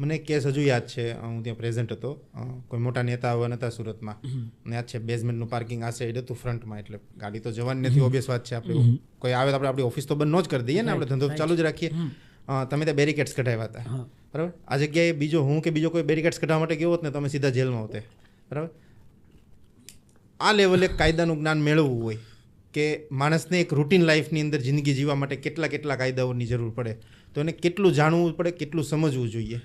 મને કેસ હજુ યાદ છે હું ત્યાં પ્રેઝન્ટ હતો. કોઈ મોટા નેતા આવવાના હતા સુરતમાં. અને યાદ છે બેઝમેન્ટનું પાર્કિંગ આ સાઈડ હતું ફ્રન્ટમાં એટલે ગાડી તો જવાની નથી ઓબ્વિયસ વાત છે આપણે. કોઈ આવે તો આપણે આપણી ઓફિસ તો બંધ ન જ કરી દઈએ ને આપણે ધંધો ચાલુ જ રાખીએ. તમે ત્યાં બેરિકેડ્સ કઢાવ્યા હતા. બરાબર? આ જગ્યાએ બીજો હું કે બીજો કોઈ બેરિકેડ્સ કઢાવવા માટે ગયો હોત ને તમે સીધા જેલમાં હોતે. બરાબર? આ લેવલે કાયદાનું જ્ઞાન મેળવવું હોય કે માણસને એક રૂટીન લાઈફની અંદર જિંદગી જીવવા માટે કેટલા કેટલા કાયદાઓની જરૂર પડે. તો એને કેટલું જાણવું પડે કેટલું સમજવું જોઈએ.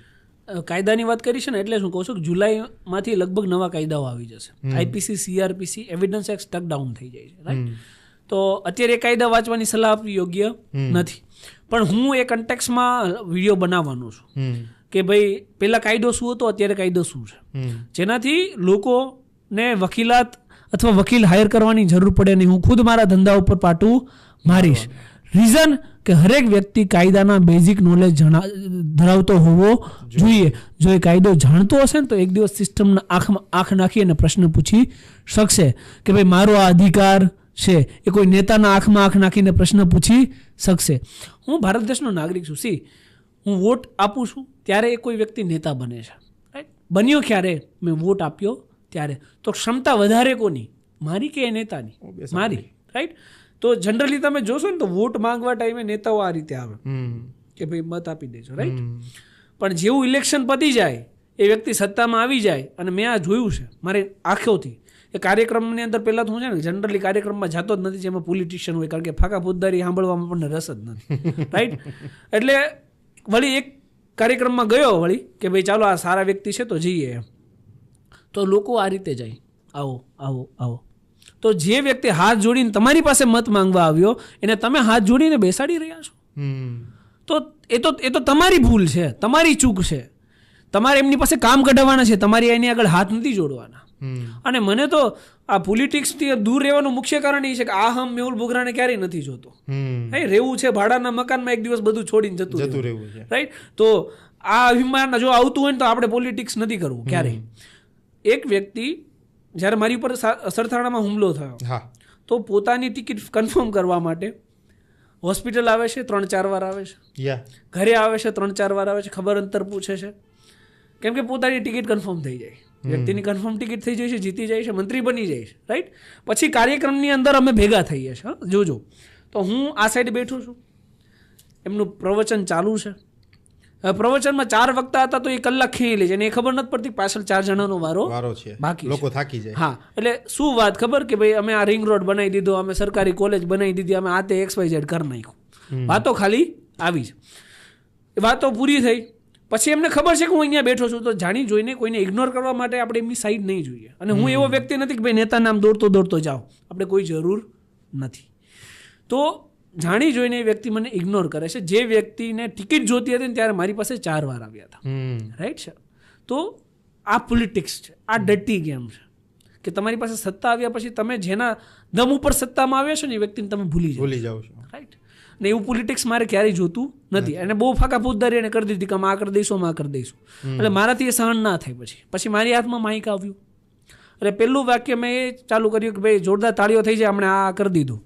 કાયદાની વાત કરી છે ને એટલે શું કહું છું કે જુલાઈમાંથી લગભગ નવા કાયદાઓ આવી જશે. IPC CrPC evidence act struck down થઈ જાય છે રાઈટ તો અત્યારે એ કાયદા વાંચવાની સલાહ આપવી યોગ્ય નથી. પણ હું એ કન્ટેક્સમાં વીડિયો બનાવવાનો છું કે ભાઈ પહેલાં કાયદો શું હતો અત્યારે કાયદો શું છે? જેનાથી લોકોને વકીલાત અથવા વકીલ હાયર કરવાની જરૂર પડે નહીં. હું ખુદ મારા ધંધા ઉપર પાટું મારીશ. રીઝન કે હરેક વ્યક્તિ કાયદાના બેઝિક નોલેજ જણા ધરાવતો હોવો જોઈએ. જો એ કાયદો જાણતો હશે ને તો એક દિવસ સિસ્ટમના આંખમાં આંખ નાખી અને પ્રશ્ન પૂછી શકશે કે ભાઈ મારો આ અધિકાર છે. એ કોઈ નેતાના આંખમાં આંખ નાખીને પ્રશ્ન પૂછી શકશે. હું ભારત દેશનો નાગરિક છું. સી હું વોટ આપું છું ત્યારે એ કોઈ વ્યક્તિ નેતા બને છે. રાઈટ બન્યો ક્યારે? મેં વોટ આપ્યો ત્યારે. તો ક્ષમતા વધારે કોની? મારી કે એ નેતાની? મારી. રાઈટ તો જનરલી તમે જોશો ને તો વોટ માંગવા ટાઈમે નેતાઓ આ રીતે આવે. કે ભાઈ મત આપી દેજો રાઈટ પણ જેવું ઇલેક્શન પતી જાય એ વ્યક્તિ સત્તામાં આવી જાય અને મેં આ જોયું છે મારે આંખોથી. એ કાર્યક્રમની અંદર પહેલાં તો હું છે ને જનરલી કાર્યક્રમમાં જતો જ નથી જેમાં પોલિટિશિયન હોય કારણ કે ફાકા ફોજદારી સાંભળવામાં પણ રસ જ નથી રાઈટ એટલે વળી એક કાર્યક્રમમાં ગયો વળી કે ભાઈ ચાલો આ સારા વ્યક્તિ છે તો જઈએ એમ. તો લોકો આ રીતે જાય. આવો આવો આવો. તો જે વ્યક્તિ હાથ જોડીને તમારી પાસે મત માંગવા આવ્યો એને તમે હાથ જોડીને બેસાડી રહ્યા છો? તો એ તો એ તો તમારી ભૂલ છે તમારી ચૂક છે. તમારે એમની પાસે કામ કઢાવવાના છે તમારી એની આગળ હાથ નથી જોડવાના. અને મને તો આ પોલિટિક્સથી દૂર રહેવાનું મુખ્ય કારણ એ છે કે આ હમ મેહુલ બોગરાને ક્યારેય નથી જોતો. નહીં રહેવું છે ભાડાના મકાનમાં એક દિવસ બધું છોડીને જતું જતું રહેવું. રાઈટ તો આ અભિમાન જો આવતું હોય ને તો આપણે પોલિટિક્સ નથી કરવું ક્યારેય. એક વ્યક્તિ જ્યારે મારી ઉપર સા- સરથાણામાં હુમલો થયો હા. તો પોતાની ટિકિટ કન્ફર્મ કરવા માટે હોસ્પિટલ આવે છે ત્રણ ચાર વાર આવે છે. ઘરે આવે છે ત્રણ ચાર વાર આવે છે ખબર અંતર પૂછે છે. કેમ કે પોતાની ટિકિટ કન્ફર્મ થઈ જાય. વ્યક્તિની કન્ફર્મ ટિકિટ થઈ જાય છે જીતી જાય છે મંત્રી બની જાય છે રાઈટ પછી કાર્યક્રમની અંદર અમે ભેગા થઈએ છીએ જોજો. તો હું આ સાઈડ બેઠું છું. એમનું પ્રવચન ચાલુ છે. પ્રવચનમાં ચાર વક્તા હતા તો એ કલાક ખીણી લે છે. અને એ ખબર નથી પડતી પાછળ ચાર જણાનો વારો વારો છે. બાકી. લોકો થાકી જાય. હા એટલે શું વાત ખબર કે ભાઈ અમે આ રિંગ રોડ બનાવી દીધો અમે સરકારી કોલેજ બનાવી દીધી અમે આ તે એક્સ વાય ઝેડ કરી નાખ્યું. વાતો ખાલી આવી જ વાતો પૂરી થઈ. પછી એમને ખબર છે કે હું અહીંયા બેઠો છું તો જાણી જોઈને કોઈને ઇગ્નોર કરવા માટે આપણે એમની સાઈડ નહીં જોઈએ. અને હું એવો વ્યક્તિ નથી કે ભાઈ નેતા નામ દોડતો દોડતો જાઓ આપણે કોઈ જરૂર નથી. તો જાણી જોઈને એ વ્યક્તિ મને ઇગ્નોર કરે છે. જે વ્યક્તિને ટિકિટ જોતી હતી ને ત્યારે મારી પાસે ચાર વાર આવ્યા હતા. રાઈટ છે? તો આ પોલિટિક્સ છે. આ ડટી ગેમ છે. કે તમારી પાસે સત્તા આવ્યા પછી તમે જેના દમ ઉપર સત્તામાં આવ્યા છો ને એ વ્યક્તિને તમે ભૂલી ભૂલી જાઓ છો. રાઈટ ને એવું પોલિટિક્સ મારે ક્યારેય જોતું નથી. અને બહુ ફાકા ફૂદદારી એને કરી દીધી કે અમે આ કરી દઈશું આ કરી દઈશું. એટલે મારાથી એ સહન ના થાય પછી. પછી મારી હાથમાં માઇક આવ્યું. એટલે પહેલું વાક્ય મેં એ ચાલુ કર્યું કે ભાઈ જોરદાર તાળીઓ થઈ જાય આપણે આ કરી દીધું.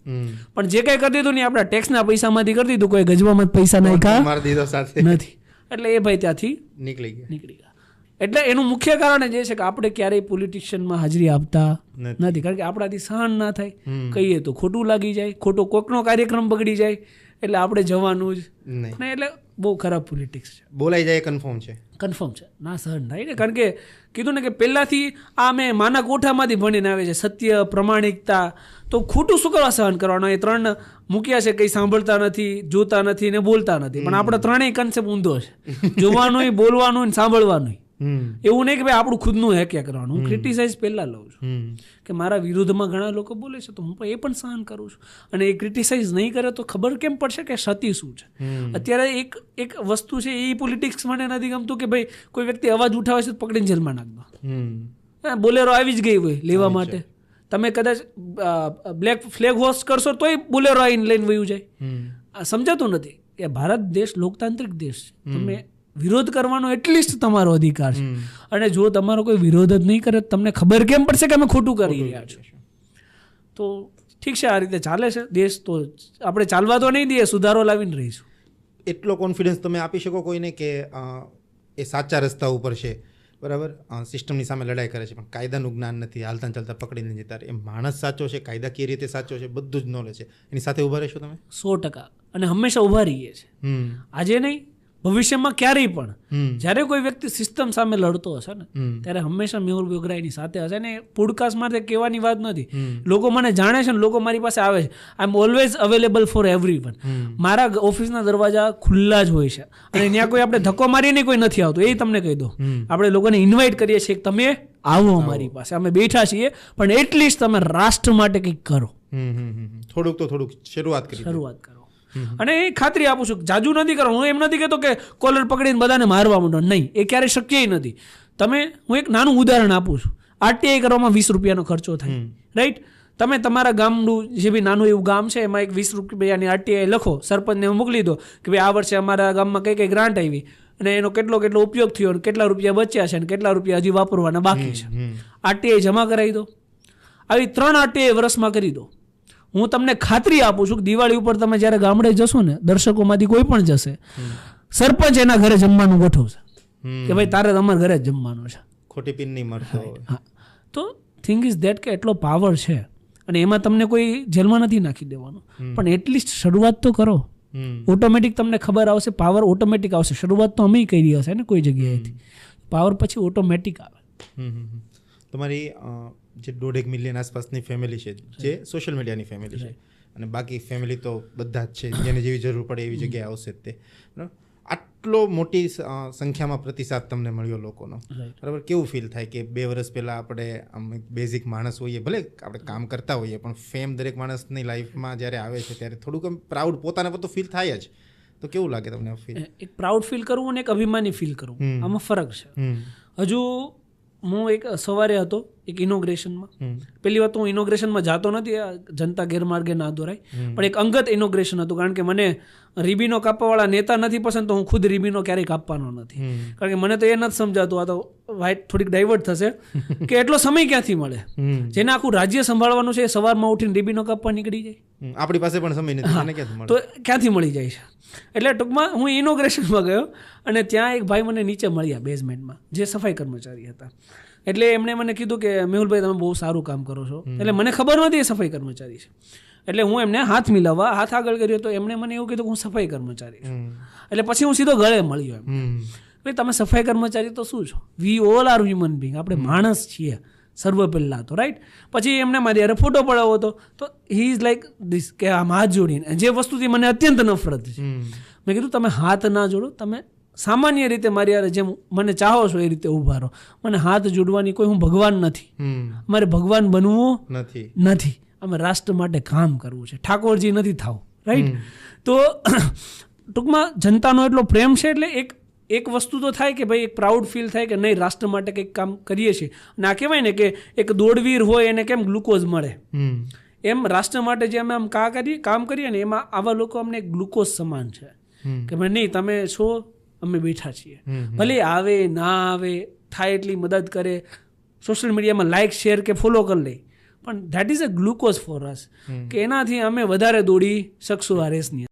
પણ જે કંઈ કરી દીધું ને આપણા ટેક્સના પૈસામાંથી કરી દીધું કોઈ ગજવામાં પૈસા નાખ્યા દીધો સાથે. નથી. એટલે એ ભાઈ ત્યાંથી નીકળી ગયા. નીકળી ગયા. એટલે એનું મુખ્ય કારણ જ એ છે કે આપણે ક્યારેય પોલિટિશિયનમાં હાજરી આપતા નથી. કારણ કે આપણાથી સહન ના થાય. કહીએ તો ખોટું લાગી જાય ખોટો કોકનો કાર્યક્રમ બગડી જાય એટલે આપણે જવાનું જ નહીં. ને એટલે બહુ ખરાબ પોલિટિક્સ છે. બોલાઈ જાય કન્ફર્મ છે. કન્ફર્મ છે. ના સહન થાય ને. કારણ કે કીધું ને કે પહેલાંથી આ મેં માના કોઠામાંથી ભણીને આવે છે. સત્ય પ્રમાણિકતા. તો ખોટું શું કરવા સહન કરવાનો? એ ત્રણ મૂક્યા છે કંઈ સાંભળતા નથી જોતા નથી ને બોલતા નથી. પણ આપણે ત્રણેય કન્સેપ્ટ ઊંધો છે. જોવાનું બોલવાનું ને સાંભળવાનું એવું નહીં કે ભાઈ આપણું ખુદનું હેક્યા કરવાનું. હું ક્રિટિસાઇઝ પહેલાં લઉં છું. કે મારા વિરુદ્ધમાં ઘણા લોકો બોલે છે તો હું પણ એ પણ સહન કરું છું. અને એ ક્રિટિસાઇઝ નહીં કરે તો ખબર કેમ પડશે કે સતી શું છે? અત્યારે એક એક વસ્તુ છે એ પોલિટિક્સ મને નથી ગમતું કે ભાઈ કોઈ વ્યક્તિ અવાજ ઉઠાવે છે તો પકડીને જેલમાં નાખ દો. હા, બોલેરો આવી જ ગઈ હોય લેવા માટે. તમે કદાચ બ્લેક ફ્લેગ હોસ્ટ કરશો તોય બોલેરો આવીને લઈને વયું જાય. સમજાતું નથી કે ભારત દેશ લોકતાંત્રિક દેશ છે. તમે વિરોધ કરવાનો એટલીસ્ટ તમારો અધિકાર છે. અને જો તમારો કોઈ વિરોધ જ નહીં કરે તો તમને ખબર કેમ પડશે કે અમે ખોટું કરી રહ્યા છીએ? તો ઠીક છે આ રીતે ચાલે છે દેશ તો આપણે ચાલવા તો નહીં દઈએ સુધારો લાવીને રહીશું. એટલો કોન્ફિડન્સ તમે આપી શકો કોઈને કે એ સાચા રસ્તા ઉપર છે. બરાબર? સિસ્ટમની સામે લડાઈ કરે છે પણ કાયદાનું જ્ઞાન નથી હાલતા ને ચાલતા પકડીને જતા. એ માણસ સાચો છે કાયદા કઈ રીતે સાચો છે બધું જ નોલેજ છે. એની સાથે ઊભા રહેશો તમે? સો ટકા. અને હંમેશા ઊભા રહીએ છીએ. આજે નહીં ભવિષ્યમાં ક્યારેય પણ. જ્યારે કોઈ વ્યક્તિ સિસ્ટમ સામે લડતો હશે ને ત્યારે હંમેશા મેહુલ બોગરા એની સાથે હશે ને પોડકાસ્ટ માટે કહેવાની વાત નથી. લોકો મને જાણે છે ને લોકો મારી પાસે આવે છે. I am always available for everyone મારા ઓફિસના દરવાજા ખુલ્લા જ હોય છે. અને ત્યાં કોઈ આપણે ધક્કો મારીને કોઈ નથી આવતું. એ તમને કહી દો. આપણે લોકોને ઇન્વાઇટ કરીએ છીએ કે તમે આવો અમારી પાસે. અમે બેઠા છીએ પણ એટલીસ્ટ તમે રાષ્ટ્ર માટે કંઈક કરો. થોડુંક તો થોડુંક શરૂઆત કરી શરૂઆત કરો. અને એ ખાતરી આપું છું જાજુ નથી કરવાનું હું એમ નથી કહેતો કે કોલર પકડીને બધાને મારવા માંડો. નહીં. એ ક્યારેય શક્ય નથી. તમે હું એક નાનું ઉદાહરણ આપું છું. આરટીઆઈ કરવામાં વીસ રૂપિયાનો ખર્ચો થાય. રાઈટ તમે તમારા ગામનું જે બી નાનું એવું ગામ છે એમાં એક વીસ રૂપિયાની આરટીઆઈ લખો. સરપંચને મોકલી દો કે ભાઈ આ વર્ષે અમારા ગામમાં કઈ કઈ ગ્રાન્ટ આવી અને એનો કેટલો કેટલો ઉપયોગ થયો અને કેટલા રૂપિયા બચ્યા છે અને કેટલા રૂપિયા હજી વાપરવાના બાકી છે. આરટીઆઈ જમા કરાવી દો. આવી ત્રણ આરટીઆઈ વર્ષમાં કરી દો. હું તમને ખાતરી આપું છું કે દિવાળી ઉપર તમે જ્યારે ગામડે જશો ને દર્શકોમાંથી કોઈ પણ જશે સરપંચ એના ઘરે જમવાનું ગોઠવશે. કે ભાઈ તારે તમારા ઘરે જ જમવાનું છે. ખોટી પિન નહીં મળશે હા. તો થિંગ ઇઝ ધેટ કે એટલો પાવર છે. અને એમાં તમને કોઈ જેલમાં નથી નાખી દેવાનું. પણ એટલીસ્ટ શરૂઆત તો કરો. ઓટોમેટિક તમને ખબર આવશે પાવર ઓટોમેટિક આવશે. શરૂઆત તો અમે કરી હશે ને કોઈ જગ્યાએથી. પાવર પછી ઓટોમેટિક આવે. તમારી જે દોઢેક મિલિયન આસપાસની ફેમિલી છે જે સોશિયલ મીડિયાની ફેમિલી છે. અને બાકી ફેમિલી તો બધા જ છે જેને જેવી જરૂર પડે એવી જગ્યાએ આવશે તે. આટલો મોટી સંખ્યામાં પ્રતિસાદ તમને મળ્યો લોકોનો. બરાબર? કેવું ફીલ થાય કે બે વર્ષ પહેલાં આપણે આમ બેઝિક માણસ હોઈએ ભલે આપણે કામ કરતા હોઈએ પણ ફેમ દરેક માણસની લાઈફમાં જ્યારે આવે છે ત્યારે થોડુંક પ્રાઉડ પોતાને પર તો ફીલ થાય જ. તો કેવું લાગે તમને ફીલ એક પ્રાઉડ ફીલ કરવું અને એક અભિમાની ફીલ કરવું. આમાં ફરક છે. હજુ હું એક સવારે હતો એક ઇનોગ્રેશનમાં પહેલી વાત હું ઇનોગ્રેશનમાં જાતો નથી જનતા ગેરમાર્ગે ના દોરાય. પણ એક અંગત ઇનોગ્રેશન હતું કારણ કે મને રીબીનો કાપવાવાળા નેતા નથી પસંદ તો હું ખુદ રીબીનો ક્યારેય કાપવાનો નથી. કારણ કે મને તો એ નથી સમજાતું આ તો વાઇટ થોડીક ડાયવર્ટ થશે કે એટલો સમય ક્યાંથી મળે? જેને આખું રાજ્ય સંભાળવાનું છે એ સવારમાં ઉઠીને રીબીનો કાપવા નીકળી જાય. આપણી પાસે પણ સમય નથી મને ક્યાંથી તો ક્યાંથી મળી જાય છે? એટલે ટૂંકમાં હું ઇનોગ્રેશનમાં ગયો અને ત્યાં એક ભાઈ મને નીચે મળ્યા બેઝમેન્ટમાં જે સફાઈ કર્મચારી હતા. એટલે એમણે મને કીધું કે મેહુલભાઈ તમે બહુ સારું કામ કરો છો. એટલે મને ખબર નથી એ સફાઈ કર્મચારી છે. એટલે હું એમને હાથ મિલાવવા હાથ આગળ કર્યો તો એમણે મને એવું કીધું કે હું સફાઈ કર્મચારી છું. એટલે પછી હું સીધો ગળે મળ્યો એમ ભાઈ તમે સફાઈ કર્મચારી તો શું છો? We all are human being આપણે માણસ છીએ. સર્વ પહેલાં હતો રાઈટ પછી એમને મારી યારે ફોટો પડાવો હતો. તો હી ઇઝ લાઈક ધીસ કે આમ હાથ જોડીને. જે વસ્તુથી મને અત્યંત નફરત છે. મેં કીધું તમે હાથ ના જોડો તમે સામાન્ય રીતે મારી યારે જેમ મને ચાહો છો એ રીતે ઊભા રહો. મને હાથ જોડવાની કોઈ હું ભગવાન નથી. મારે ભગવાન બનવું નથી. નથી. અમે રાષ્ટ્ર માટે કામ કરવું છે. ઠાકોરજી નથી થાવ રાઈટ તો ટૂંકમાં જનતાનો એટલો પ્રેમ છે એટલે એક એક વસ્તુ તો થાય કે ભાઈ એક પ્રાઉડ ફીલ થાય કે નહીં રાષ્ટ્ર માટે કંઈક કામ કરીએ છીએ. અને આ કહેવાય ને કે એક દોડવીર હોય એને કેમ ગ્લુકોઝ મળે? એમ રાષ્ટ્ર માટે જે અમે આમ કા કરીએ કામ કરીએ ને એમાં આવા લોકો અમને ગ્લુકોઝ સમાન છે. કે ભાઈ નહીં તમે છો અમે બેઠા છીએ. ભલે આવે ના આવે થાય એટલી મદદ કરે સોશિયલ મીડિયામાં લાઇક શેર કે ફોલો કરી લે. પણ that is a glucose for us કે એનાથી અમે વધારે દોડી શકશું આ રેસની